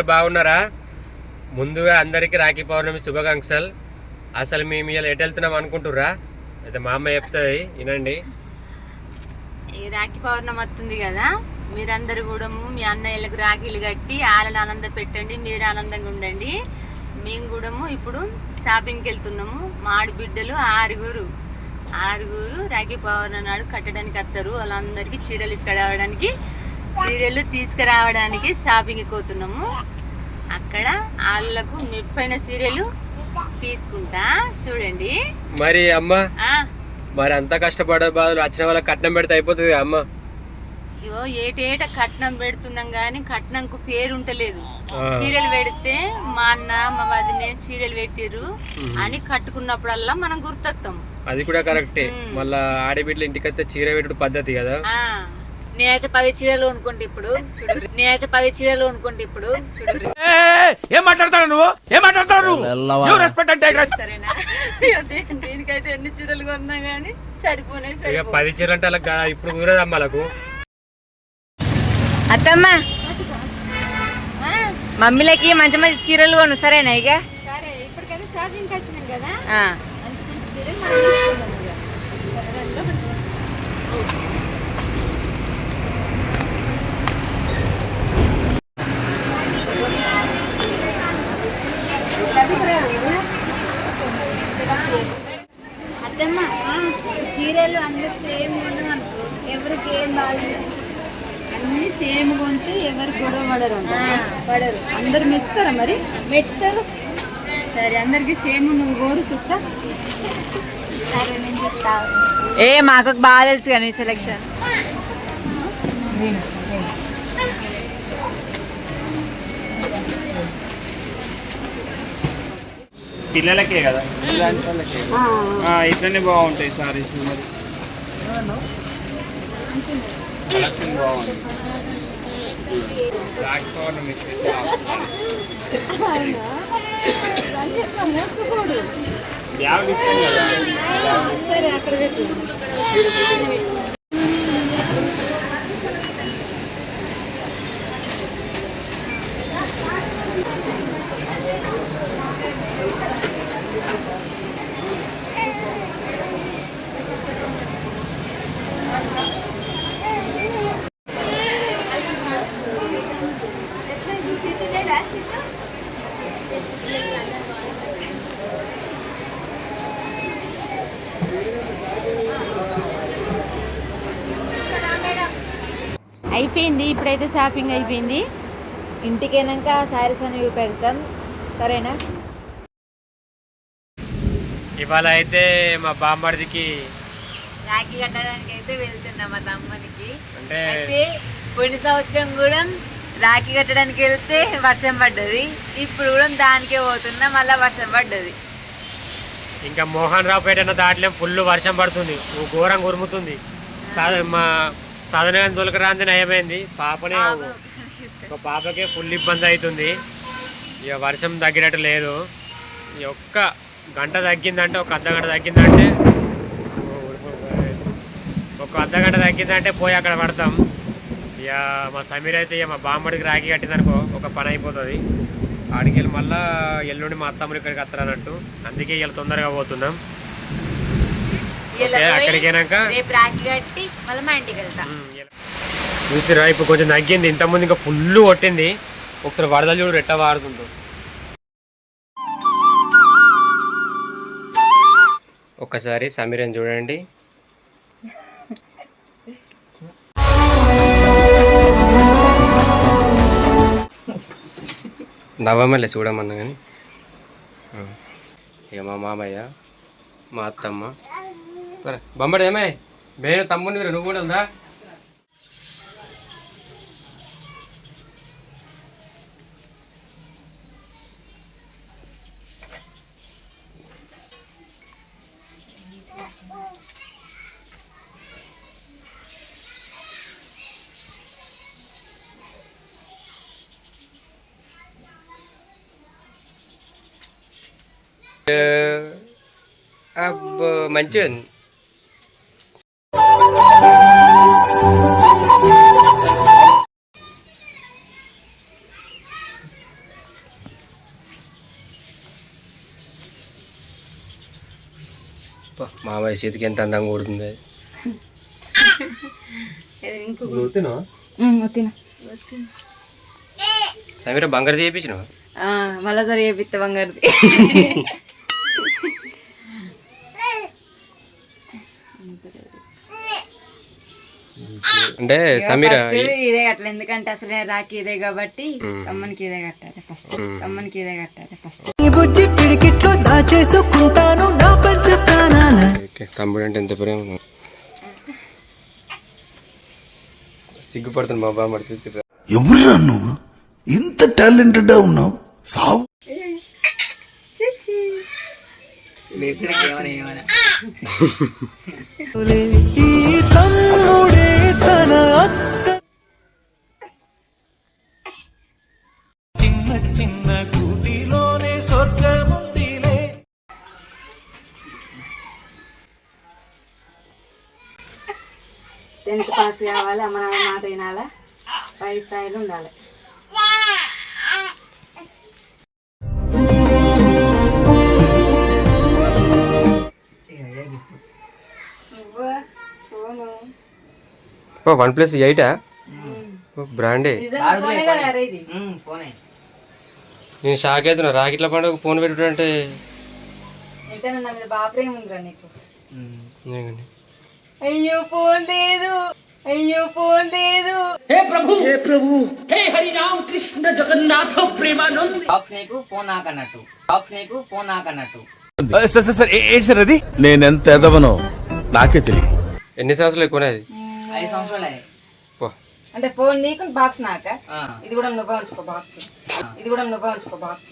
అందరు బాగున్నారా? ముందుగా అందరికీ రాఖీ పౌర్ణమి శుభాకాంక్షలు. అసలు మేము ఇలా ఎటు వెళ్తున్నాం అనుకుంటుర్రా? అయితే మా అమ్మ చెప్తుంది వినండి. ఈ రాఖీ పౌర్ణమి వస్తుంది కదా మీరందరూ కూడా మీ అన్నయ్యలకు రాఖీలు కట్టి వాళ్ళని ఆనందం పెట్టండి మీరు ఆనందంగా ఉండండి. మేము కూడా ఇప్పుడు షాపింగ్కి వెళ్తున్నాము. మా ఆడబిడ్డలు ఆరుగురు ఆరుగురు రాఖీ పౌర్ణమి నాడు కట్టడానికి వస్తారు. వాళ్ళందరికీ చీరలు తీసుకురావడానికి చీరలు తీసుకురావడానికి షాపింగ్కి పోతున్నాము. అక్కడ వాళ్ళకు మెప్పైన చీరలు తీసుకుంటా. చూడండి. మరి అమ్మ ఆ. మరి అంతా కష్టపడే బాధలు వచ్చిన వాళ్ళకి కట్నం పెడితే అయిపోతుంది అమ్మ. అయ్యో ఏటేట కట్నం పెడుతున్నాం గానీ కట్నంకు పేరు ఉంటలేదు. చీరలు పెడితే మా అన్న మా వదినే చీరలు పెట్టిర్రు అని కట్టుకున్నప్పుడల్లా మనం గుర్తొస్తాం అది కూడా కరెక్టే. మళ్ళా ఆడబిడ్డలు ఇంటికి వస్తే చీర పెట్టుడు పద్ధతి కదా. నేనైతే పది చీరలు కొనుక్కుంటే ఇప్పుడు చూడు. నేనైతే పది చీరలు కొనుక్కుంటే ఇప్పుడు చూడు. ఏం మాట్లాడతాడు నువ్వు? ఏం నువ్వు? and take respect. సరేనా? దీనికైతే ఎన్ని చీరలు కొన్నా గానీ సరిపోనే సరిపో పది చీరలు అంటే అలా ఇప్పుడు కుదరదు అమ్మలకు అత్తమ్మ మమ్మీలకి మంచి మంచి చీరలు కొను సరేనా ఇక? సరే ఇప్పటికైతే షాపింగ్కి వచ్చినాం కదా ఆ. మంచి మంచి చీరలు మనం తీసుకుందాం ఇక. అత్తమ్మ చీరలు అందరూ సేమ్ ఉండవు అనుకో ఎవరికి ఏం బాగాలేదు అన్ని సేమ్ కొంటే ఎవరు గొడవ పడరు పడరు. అందరు మెచ్చుతారా మరి? మెచ్చుతారు. సరే అందరికి సేమ్ నువ్వు గోరు చుట్టా సరే నేను చెప్తా. ఏ మాకు బాగా తెలుసు కానీ సెలెక్షన్ పిల్లలకే కదా? ఇట్లనే బాగుంటాయి సారీస్ మరి. కలెక్షన్ బాగుంది. రాఖీ పౌర్ణమి. బ్యాగ్ ఇస్తాం కదా? ఇప్పుడైతే షాపింగ్ అయిపోయింది. ఇంటికి వెళ్ళాక శారీస్ అనేవి పెడతాం. సరేనా? ఇవాళ అయితే మా బామ్మడిదికి రాఖీ కట్టడానికి అయితే వెళ్తున్నాం మా తమ్మనికి. అంటే అయితే పోయిన సంవత్సరం కూడా రాఖీ కట్టడానికి వెళ్తే వర్షం పడ్డది. ఇప్పుడు కూడా దానికే పోతున్నా మళ్ళీ వర్షం పడ్డది. ఇంకా మోహన్ రావు పేట అన్న దాంట్లో ఫుల్ వర్షం పడుతుంది. ఘోరంగా ఉరుముతుంది. మా సాధన దొలకరాంది నయమైంది. పాపనే ఒక పాపకే ఫుల్ ఇబ్బంది అవుతుంది. ఇక వర్షం తగ్గినట్టు లేదు. ఈ ఒక్క గంట తగ్గిందంటే ఒక అర్ధ గంట తగ్గిందంటే ఒక అర్ధ గంట తగ్గిందంటే పోయి అక్కడ పడతాం. ఇక మా సమీర్ అయితే ఇక మా బామ్మడికి రాగి కట్టిందనుకో ఒక పని అయిపోతుంది. ఆడికి వెళ్ళి మళ్ళా ఎల్లుండి మా అత్తమ్మని ఇక్కడికి వస్తారన్నట్టు. అందుకే ఇలా తొందరగా పోతున్నాం. అక్కడికి రేపు రాఖీ కట్టి మళ్ళీ మా ఇంటికి వెళ్తా. చూసిరా ఇప్పుడు కొంచెం తగ్గింది ఇంతకుముందు ఇంకా ఫుల్ కొట్టింది. ఒకసారి వరదలు చూడు రెట్ట వాడుతుంటాం ఒక్కసారి సమీరని చూడండి. నవ్వమల్లె చూడమన్నా కానీ. ఇక మా మామయ్య మా అత్తమ్మ. సరే బొమ్మడి ఏమే? నేను తమ్ముని మీరు నువ్వు కూడా ఉందా अब मंचन మామయ్య చేతికి ఎంత అందంగా ఊడుతుంది సమీర బంగారు చేయించినావా మళ్ళా సరే చేపిస్తా బంగారుది అంటే సమీర ఇదే కట్టాలి. ఎందుకంటే అసలే రాకి ఇదే కాబట్టి తమ్మనికి ఇదే కట్టాలి ఫస్ట్ తమ్మనికి ఇదే కట్టాలి ఫస్ట్ బుజ్జి పిడికిట్లో దాచేసుకుంటాను నా పంచ ప్రాణాల ఓకే, తమ్ముడు అంటే ఎంత ప్రేమ. సిగ్గుపడుతుంది మా బామ్మ చూసి ఎవరురా నువ్వు? ఇంత టాలెంటెడ్ ఉన్నావు? సావు. ఈ తమ్ముడే తన అత్త. చిన్న చిన్న కూటిలోనే స్వర్గముందిలే. టెన్త్ పాస్ కావాలి? అమ్మ నాన్న మాట వినాలా? పై స్థాయిలో ఉండాలి. ఓ వన్ ప్లస్ ఎయిటా? ఓ బ్రాండే. నేను షాక్ అవుతున్నా. రాకెట్ల పండుగ ఫోన్ నేనండి. అయ్యో ఫోన్ లేదు. అయ్యో ఫోన్ లేదు. బాక్స్ నీకు ఫోన్ నాకన్నట్టు బాక్స్ నీకు ఫోన్ నాకన్నట్టు సార్ సార్ సార్ ఏంటి సార్ అది? నేనెంత ఎదవనో నాకే తెలియదు. ఎన్ని సంవత్సరాలు ఎక్కువనే అది ఐదు సంవత్సరాలే. అంటే ఫోన్ నీకు బాక్స్ నాక. ఇది కూడా నువ్వే ఉంచుకో బాక్స్ ఇది కూడా నువ్వే ఉంచుకో బాక్స్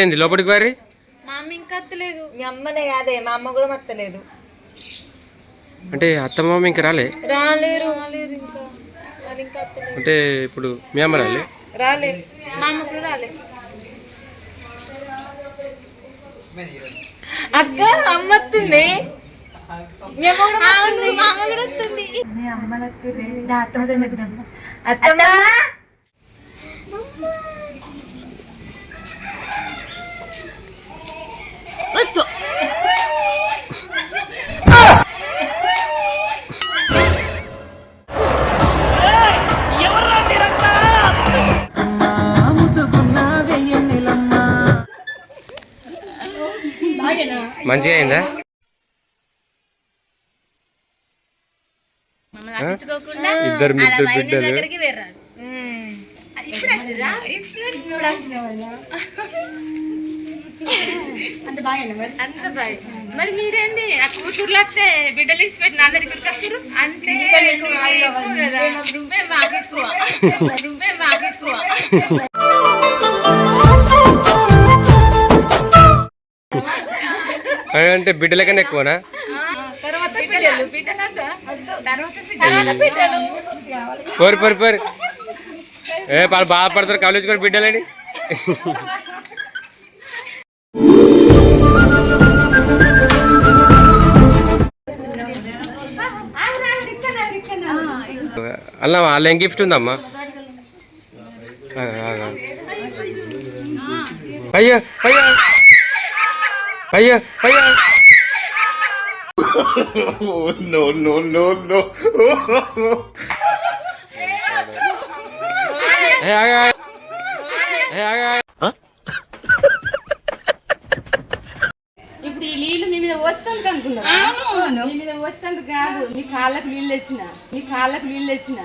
ఏంది? లోపలికి వారి మా అమ్మ ఇంకా అత్తలేదు. మీ అమ్మనే కాదే మా అమ్మ కూడా మత్తలేదు అంటే అత్తమ్మ ఇంకా రాలే? రాలేరు. రాలేరు ఇంకా. వాళ్ళు ఇంకా అత్తలేదు. అంటే ఇప్పుడు మీ అమ్మ రాలే? రాలేరు మా అమ్మ కూడా రాలేదు అక్క అమ్మ వస్తుంది. మీ మంచిగా అయిందా ఇద్దరు ముద్దు బిడ్డలు. అంత మరి? మీరేంది? ఆ కూతుర్లు వస్తే బిడ్డలు ఇచ్చిపెట్టి నా దగ్గరికి వస్తారు అంటే. నువ్వే మాకు ఎక్కువ. నువ్వే మాకు ఎక్కువ. అంటే బిడ్డల కన్నా ఎక్కువనా? తర్వాత బిడ్డలు బిడ్డలంతా? తర్వాత బిడ్డలు. పోరు పోరు పోరు. ఏ వాళ్ళు బాధపడతారు కాలేజ్ కూడా బిడ్డలని. అలా వాళ్ళ ఏం గిఫ్ట్ ఉందమ్మా. అయ్యో అయ్యో. అయ్యో అయ్యో నో నో నో నో. ఇప్పుడు ఈ నీళ్ళు మీ మీద వస్తాను అనుకున్నా? మీ మీద వస్తాను కాదు. మీ కాళ్ళకు నీళ్ళు వచ్చిన మీ కాళ్ళకు నీళ్ళు వచ్చిన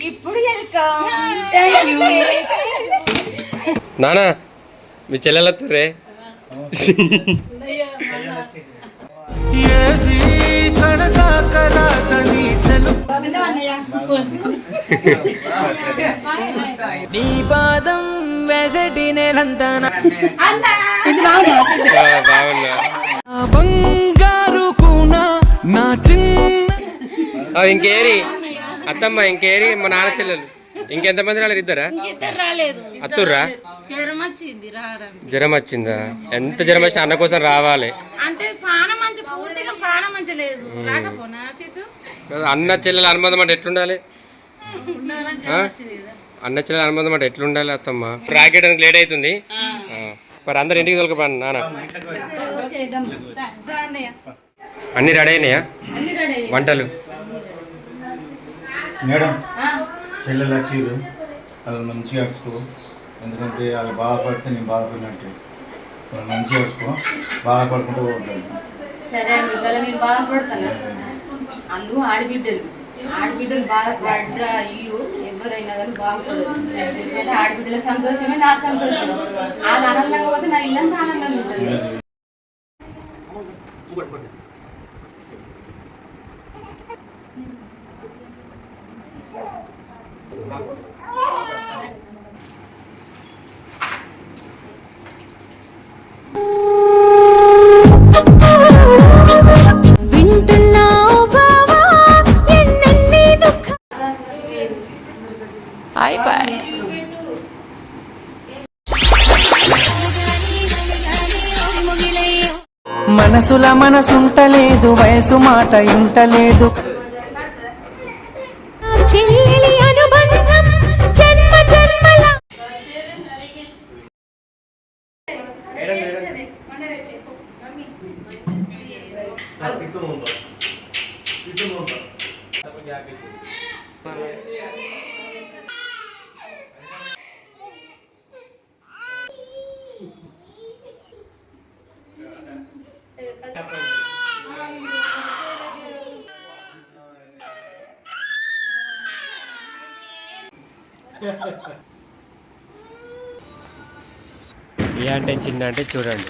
ఇప్పుడు వెల్కమ్ థ్యాంక్ యూ నానా మీ చెల్లెలత్తురే ఏది కడదాకరాదని తెలుపు నీ పాదం వేసటి నేలంతా బాగున్నా ఇంకేరి. అత్తమ్మ ఇంకేరి మా నాన్న చెల్లెలు. ఇంకెంతమంది రాలేదు? ఇద్దరా? అత్తుర్రా? జ్వరం వచ్చింది ఎంత జ్వరం వచ్చినా అన్న కోసం రావాలి. అన్న చెల్లెల అనుబంధం అంటే ఎట్లుండాలి? అన్న చెల్లెల అనుబంధం అంటే ఎట్లుండాలి అత్తమ్మ? రాకేయడానికి లేట్ అవుతుంది. మరి అందరు ఇంటికి తొలకపోండి నాన్న. అన్ని రెడీ అయినాయా? వంటలు? మేడం చెల్లెలు వచ్చిర్రు వాళ్ళు మంచిగా అరుచుకో ఎందుకంటే వాళ్ళు బాధపడితే నేను బాధపడినట్టు. వాళ్ళు మంచిగా అరుచుకో బాధపడుకుంటూ పోతాను సరే అండి ఇవాళ నేను బాధపడతాను అల్లు ఆడబిడ్డలు. ఆడబిడ్డలు బాధపడ్డా ఇల్లు ఎవరైనా కానీ బాగుపడదు ఎందుకంటే ఆడబిడ్డల సంతోషమే నా సంతోషం. వాళ్ళు ఆనందంగా పోతే నా ఇల్లంతా ఆనందంగా ఉంటుంది. మనసుల మనసుంటలేదు వయసు మాట ఇంటలేదు. ఏ అంటే చిన్న అంటే చూడండి.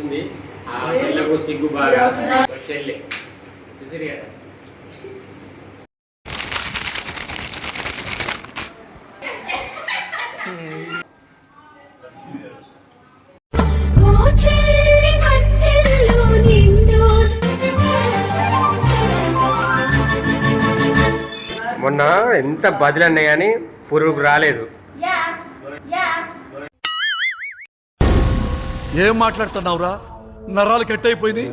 వస్తుంది. ఆ చెల్లకు సిగ్గు బాగా. చెల్లె. చూసిరు కదా మొన్న ఎంత బదిలన్నా కానీ పురుగుకు రాలేదు. ఏం మాట్లాడుతున్నావురా? నరాలు కట్ అయిపోయింది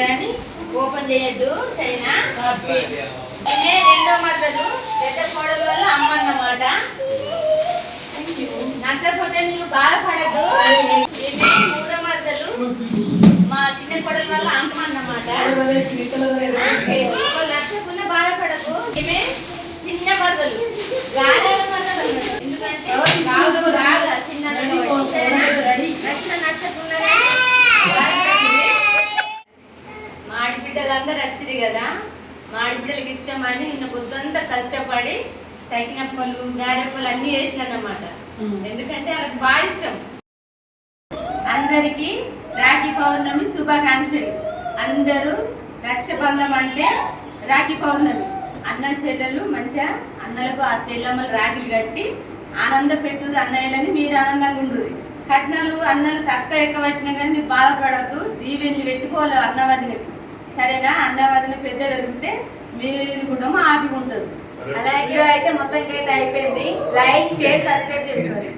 కానీ ఓపెన్ చేయొద్దు సరేనా? రెండో పెద్ద కోడలు వల్ల అమ్మ అన్నమాట. నచ్చకపోతే మీరు బాధపడద్దు. మూడో మా చిన్న కోడలు వల్ల అమ్మ అన్నమాట. నచ్చకుండా బాధపడకు. చిన్న మరదలు రాజాల మరదలు అన్నమాట. ఎందుకంటే రాజు రాజు చిన్న నచ్చిన నచ్చకుండా మా ఆడబిడ్డలందరూ వచ్చిరు కదా మా ఆడబిడ్డలకి ఇష్టమని నిన్న పొద్దుంతా కష్టపడి సైకినప్పలు గారెప్పలు అన్నీ చేసినారన్నమాట ఎందుకంటే వాళ్ళకి బాగా ఇష్టం. అందరికి రాఖీ పౌర్ణమి శుభాకాంక్షలు. అందరూ రక్షబంధం అంటే రాఖీ పౌర్ణమి. అన్న చెల్లెలు మంచిగా అన్నలకు ఆ చెల్లమ్మలు రాఖీలు కట్టి ఆనంద పెట్టురు అన్నయ్యలని మీరు ఆనందంగా ఉండుర్రి. కట్నాలు అన్నలు తక్కువ ఎక్కువ పెట్టినా కానీ మీరు బాధపడద్దు. దీవెనలు పెట్టుకోవాలి అన్నవదినకి. సరేనా? అన్నవదిన పెద్ద పెరిగితే మీరు కూడా ఆపి ఉంటుంది. అలాగే అయితే మొత్తం అయితే అయిపోయింది. లైక్ షేర్ సబ్స్క్రైబ్ చేసుకోండి.